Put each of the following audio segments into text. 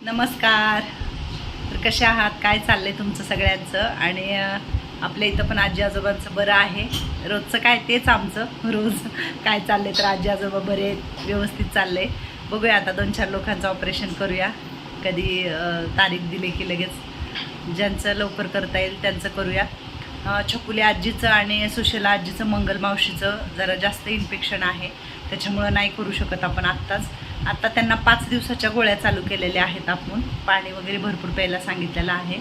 नमस्कार. तर कसे आहात? काय चाललंय तुमचं सगळ्यांचं? आणि आपल्या इथं पण आजी आजोबांचं बरं आहे. रोजचं काय तेच आमचं. रोज काय चाललंय तर आजी आजोबा बरे व्यवस्थित चाललंय. बघूया आता दोन चार लोकांचं ऑपरेशन करूया. कधी तारीख दिली की लगेच ज्यांचं लवकर करता येईल त्यांचं करूया. छकुली आजीचं आणि सुशला आजीचं मंगल मावशीचं जरा जास्त इन्फेक्शन आहे. त्याच्यामुळं नाही करू शकत आपण आत्ताच. आता त्यांना पाच दिवसाच्या गोळ्या चालू केलेल्या आहेत आपण. पाणी वगैरे भरपूर प्यायला सांगितलेलं आहे.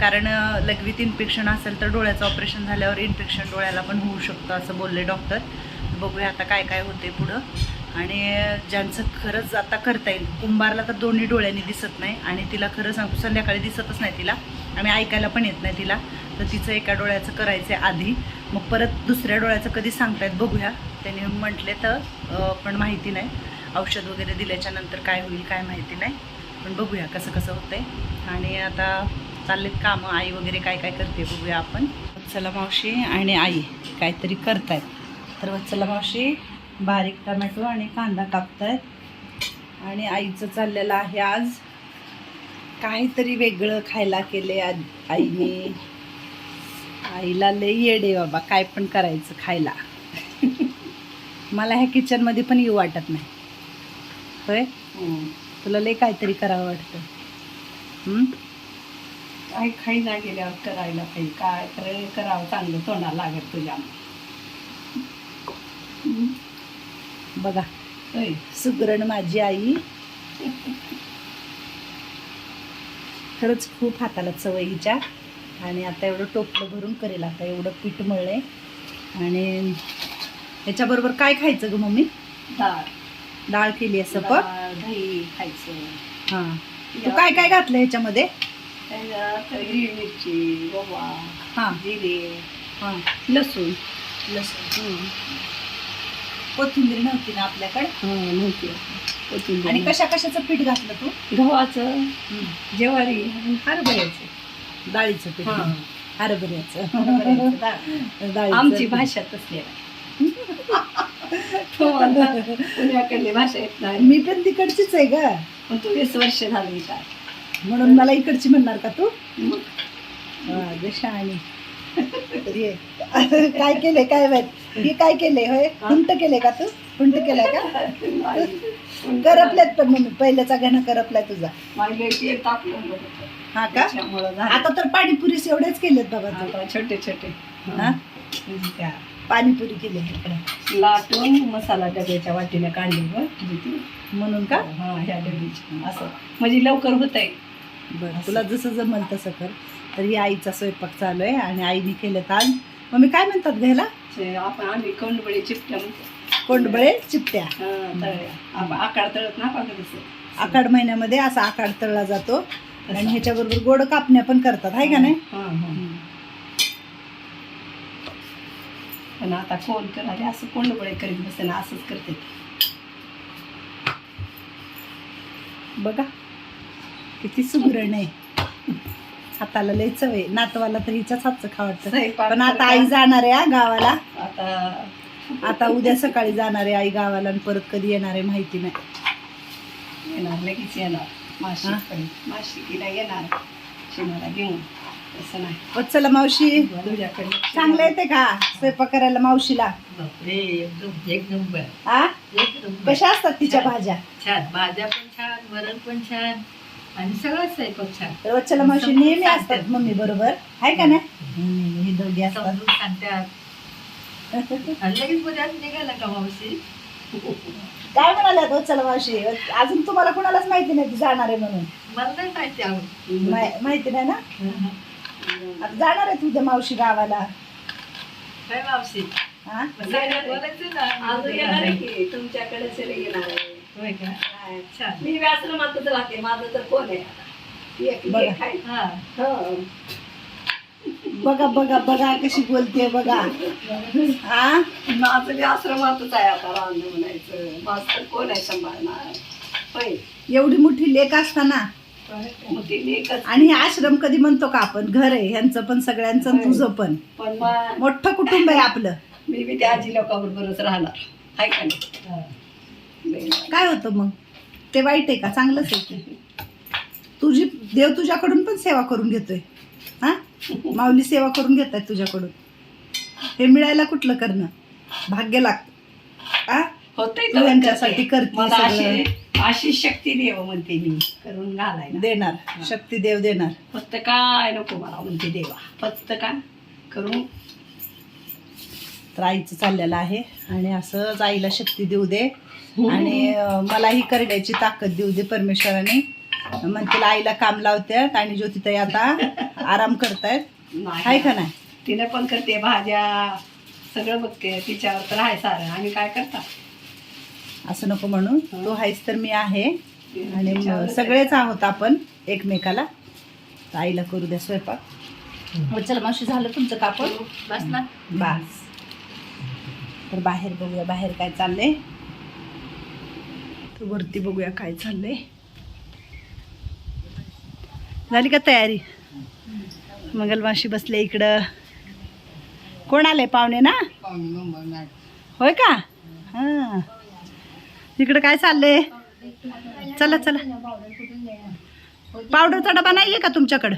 कारण लघवीत इन्फेक्शन असेल तर डोळ्याचं ऑपरेशन झाल्यावर इन्फेक्शन डोळ्याला पण होऊ शकतं असं बोलले डॉक्टर बघूया आता काय काय होते पुढं. आणि ज्यांचं खरंच आता करता येईल कुंभारला तर दोन्ही डोळ्यांनी दिसत नाही आणि तिला खरं सांगू संध्याकाळी दिसतच नाही तिला आणि ऐकायला पण येत नाही तिला. तर तिचं एका डोळ्याचं करायचं आहे आधी. मग परत दुसऱ्या डोळ्याचं कधी सांगतायत बघूया. त्यांनी म्हटले तर पण माहिती नाही. औषध वगैरे दिल्याच्या नंतर काय होईल काय माहिती नाही. पण बघूया कसं कसं होतंय. आणि आता चाललेत कामं आई वगैरे काय काय करते बघूया आपण. वत्सला मावशी आणि आई काहीतरी करतायत. तर वत्सला मावशी बारीक टमॅटो आणि कांदा कापतायत. आणि आईचं चाललेलं आहे आज काहीतरी वेगळं खायला केले आईने. आईला लई येडे बाबा काय पण करायचं खायला. मला ह्या किचनमध्ये पण येऊ वाटत नाही. होय तुला लई काहीतरी करावं वाटतं. हं? काय खाई ना गेल्यावर करायला पाहिजे काय करे करावं चांगलं तोंडाला लागत तुझ्या. बघा. सुगरण माझी आई. खरंच खूप हाताला सवय हिच्या. आणि आता एवढं टोपलं भरून करेल आता. एवढं पीठ मळले आणि ह्याच्याबरोबर काय खायचं ग मम्मी? डाळ. डाळ केली असं पण दही खायचं हां. तू काय काय घातलं ह्याच्यामध्ये त्याच्यात हिरवी मिरची ओवा हां. जिरे हां. लसूण. लसूण. कोथिंबीर नव्हती ना आपल्याकडे? हां कोथिंबीर आणि कशा कशाचं पीठ घातलं तू? गव्हाचं. ज्वारी हरभऱ्याचं. डाळीचं पीठ. हां. हरभऱ्याचं. हरभऱ्याचं डाळ. डाळीचं. आमची पीठ. भाषा तसली आहे. पुण्याकडली भाषा येत नाही. मी पण तिकडचीच आहे ग. पण तू वीस वर्ष झाली म्हणून मला इकडची म्हणणार का तू? मग. हा, आणि. काय केले काय माहीत? हे काय केले होय? हुंट केले का तू? हुंट केलाय का? करपल्यात पण मम्मी. पहिल्याचा गाणं करपलाय तुझा. तापलं होतं. हा का? त्याच्यामुळं झालं. आता तर पाणीपुरीस एवढेच केलेत बाबा तू. आता छोटे छोटे. हा? त्या. पाणीपुरी केली इकडे. लाटून मसाला डब्याच्या वाटीने काढली ग. म्हणून का? हा ह्या डब्याची. असं. म्हणजे लवकर होत आहे बरं तुला जसं जमल तसं कर. तर ही आईचा स्वयंपाक चालू आहे आणि आईने केलं ताण. मम्मी काय म्हणतात घ्यायला आपण आम्ही कोंडबळी चिपट्या म्हणतो. कोंडबळे चिपट्या. हा, आकार तळत ना आपण आखाड महिन्यामध्ये असा आखाड तळला जातो. आणि ह्याच्याबरोबर गोड कापण्या पण करतात आहे का नाही हा, हा. पण आता कोण कराले असं कोंडबळे करीत बसते ना असंच करते. बघा किती सुगरण आहे. हाताला लय चव आहे. नातवाला तर हिच्याच हातचं खावडतं पण आता आई जाणार आहे गावाला. आता आता उद्या सकाळी जाणार आहे आई गावाला आणि परत कधी येणार आहे माहिती नाही. येणार लगेच येणार. माशी हा? माशिकीला येणार. शिमाला घेऊन. नाही. वत्सला मावशी. तुझ्याकडे चांगलं येते का? स्वयंपाक करायला मावशीला? एकदम एक नंबर. हा एक नंबर. कशा असतात तिच्या भाज्या? छान. भाज्या पण छान वरण पण छान आणि सगळंच स्वयंपाक छान. तर मावशी नेहमी असतात मम्मी बरोबर. आहे का नाही? ही दोघी असतात. समजून सांगतात. आणि लगेच पुण्यात निघाला का मावशी? काय म्हणाल्या वत्सला मावशी? अजून तुम्हाला कुणालाच माहिती नाही ती जाणार आहे म्हणून. मला नाही माहिती आवड माहिती नाही ना? आता जाणार आहे तुझ्या मावशी गावाला. काय मावशी? हा? बोलायचं ना. अजून येणार आहे की? तुमच्याकडे सगळे येणार आहे. होय का? छान. मी राहते. माझं तर कोण आहे? आता? एक- बघा. एक आहे. हा. हो. बघा बघा बघा कशी बोलते बघा. हा? माझं बी आश्रमातच आहे आता राहणं म्हणायचं. माझं तर कोण आहे सांभाळणार? होय. एवढी मोठी लेख असताना आणि हे आश्रम कधी म्हणतो का आपण? घर आहे ह्यांचं पण सगळ्यांचं आणि तुझं पण. पण मग मोठं कुटुंब आहे आपलं. मी बी त्या आजी लोकांबरोबरच राहणार. का नाही. काय होतं मग? ते वाईट आहे का? चांगलंच आहे की देव तुझ्याकडून पण सेवा करून घेतोय. हा? माऊली सेवा करून घेत आहेत तुझ्याकडून. हे मिळायला कुठलं करणं? भाग्य लागतं हा होतंय तू यांच्यासाठी करते. मला अशी सगळं. अशी शक्ती देव म्हणते मी करून घालायला. देणार. शक्ती देव देणार. फक्त काय नको मला म्हणते देवा. फक्त काय? करून. तर आईचं चाललेलं आहे आणि असंच आईला शक्ती देऊ दे. आणि अं, मलाही करण्याची ताकद देऊ दे परमेश्वराने. म्हणतील आईला काम लावतात आणि ज्योतिताई आता आराम करतायत. आहे का नाही? तिने पण करते भाज्या सगळं बघते. तिच्यावर तर आहे सारं. आणि काय करता? असं नको म्हणून तो आहेस तर मी आहे. आणि सगळेच आहोत आपण एकमेकाला. तर आईला करू द्या स्वयंपाक. चला मावशी झालं तुमचं कापड. बस ना. बास. तर बाहेर बघूया बाहेर काय चाललंय. तर वरती बघूया काय चाललंय. झाली का तयारी? मंगलमाशी बसले इकडं. कोण आले पाहुणे ना? होय का? हां इकडं काय चाललंय? चला चला. पावडरचा डबा नाहीये का तुमच्याकडं?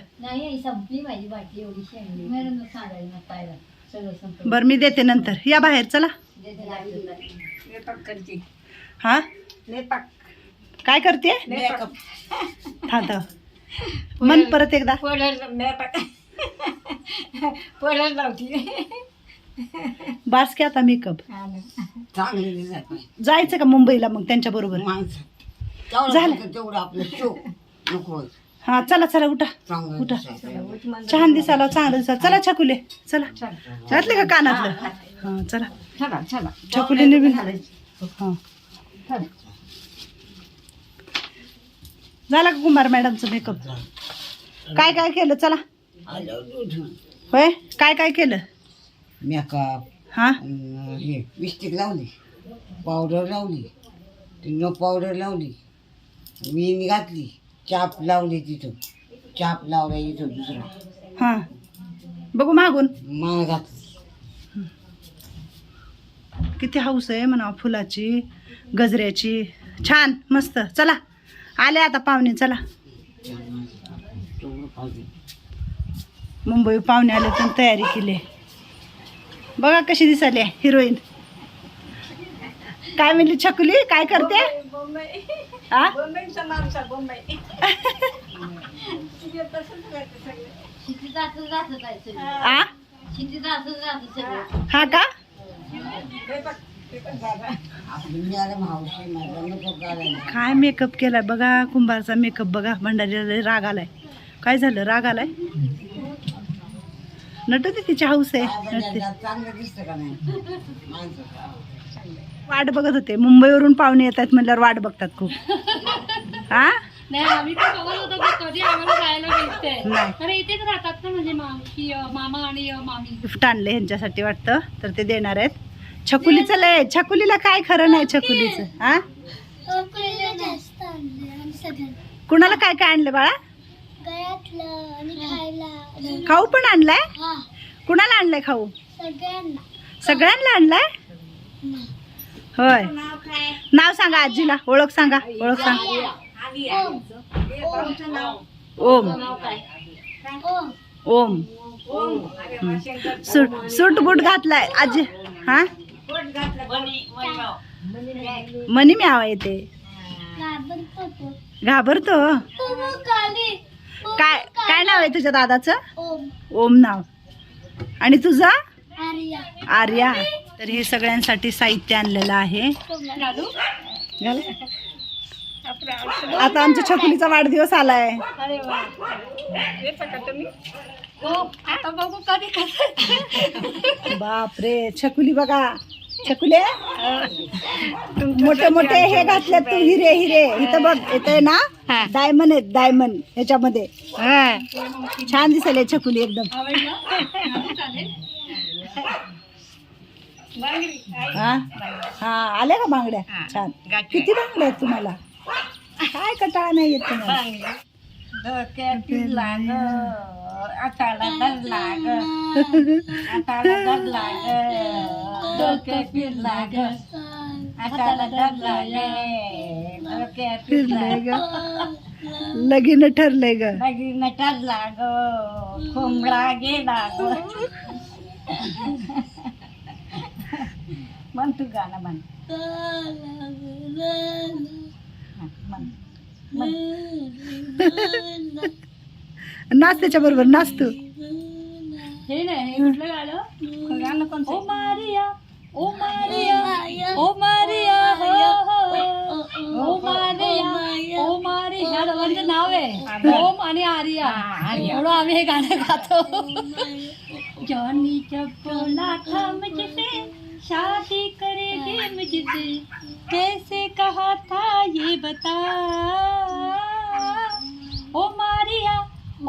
बरं मी देते नंतर. या बाहेर चला. हा? काय करते? मेकअप. हा तर. मन परत एकदा. लावती. बास की आता मेकअप. चांगले दिसत जायचं का मुंबईला मग त्यांच्या बरोबर? माणसं. झालं. तेवढं आपलं शो नको. हा चला चला उठा. चांगलं उठा. छान दिसायला चांगलं दिसायला. चला छकुले. चला. घातले का कानातलं? हा चला. चला चला. छकुलीने बी हा. झाला का कुमार मॅडमचं मेकअप काय काय केलं? चला. होय? काय काय केलं? मेकअप हा? हे लिपस्टिक लावली पावडर लावली नो पावडर लावली वीण घातली चाप लावली तिथं चाप लावला इथं दुसरा. हा. बघू मागून. माळ घातली. किती हाऊस आहे म्हणा फुलाची गजऱ्याची. छान मस्त. चला आले आता पाहुणे चला. तेवढं पाहिजे मुंबई पाहुणे आले तर तयारी केली. बघा कशी दिसाली हिरोईन. काय म्हणली छकुली? काय करते? आ? आ? हा का? काय मेकअप केलाय? बघा कुंभारचा मेकअप बघा. भंडारीला राग आलाय. काय झालं? राग आलाय? नटते तिची हाऊस आहे. काय नटते. चांगलं दिसतं का नाही? माणसं. वाट बघत होते. मुंबईवरून पाहुणे येतात म्हणल्यावर वाट बघतात खूप. हा? नाही आम्ही पण बघत होतो की कधी आम्हाला जायला भेटते नाही. तर इथेच राहतात ना म्हणजे मावशी मामा आणि मामी. गिफ्ट आणले ह्यांच्यासाठी वाटतं तर ते देणार आहेत. छकुलीचं लय छकुलीला काय खरं नाही छकुलीचं हा? कुणाला काय काय आणलं बाळा? गळ्यातलं आणि खायला खाऊ पण आणलाय? कुणाला आणलाय खाऊ? सगळ्यांना. आणलाय? होय. नाव सांगा आजीला ओळख सांगा ओळख सांगा. ओम. ओम. सूट सूट बूट घातलाय. आजी हा? मनी म्यावा येते. घाबरतो काय काय नाव आहे तुझ्या दादाचं? ओम. नाव. आणि तुझं? आर्या. तर हे सगळ्यांसाठी साहित्य आणलेलं आहे. आता आमच्या छकुलीचा वाढदिवस आलाय. कसं बापरे छकुली बघा. छकुले मोठे मोठे हे घातले तू हिरे हिरे. इथं बघ येते ना? डायमंड आहेत डायमंड ह्याच्यामध्ये. छान दिसले छकुली एकदम. हा? हा आल्या का बांगड्या? छान. किती बांगड्या आहेत तुम्हाला? काय कटाळा नाही येत तुम्हाला? आताला धरला ग आताला धरला ग डोके फिरला ग आताला धरला ग डोके फिरलंय ग लगीन ठरलंय ग. लगीन ठरला ग खोमळा गेला. ग म्हण तू गाणं म्हण. हा, म्हण. नाच त्याच्या बरोबर नाच तू हे नाही हे कुठलं गाणं? गाणं कोणतं? O Maria O Maria O Maria. हो हो. O Maria O Maria. ह्या दोघांचं नाव आहे. ओम आणि आर्या. म्हणून आम्ही हे गाणं गातो. जॉनी जब बोला था मुझसे शादी करेगी मुझसे. कैसे कहा था ये बता?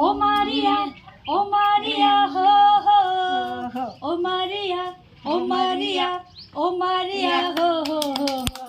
ઓ મારિયા ઓ મારિયા હો હો. O Maria O Maria O Maria હો હો હો.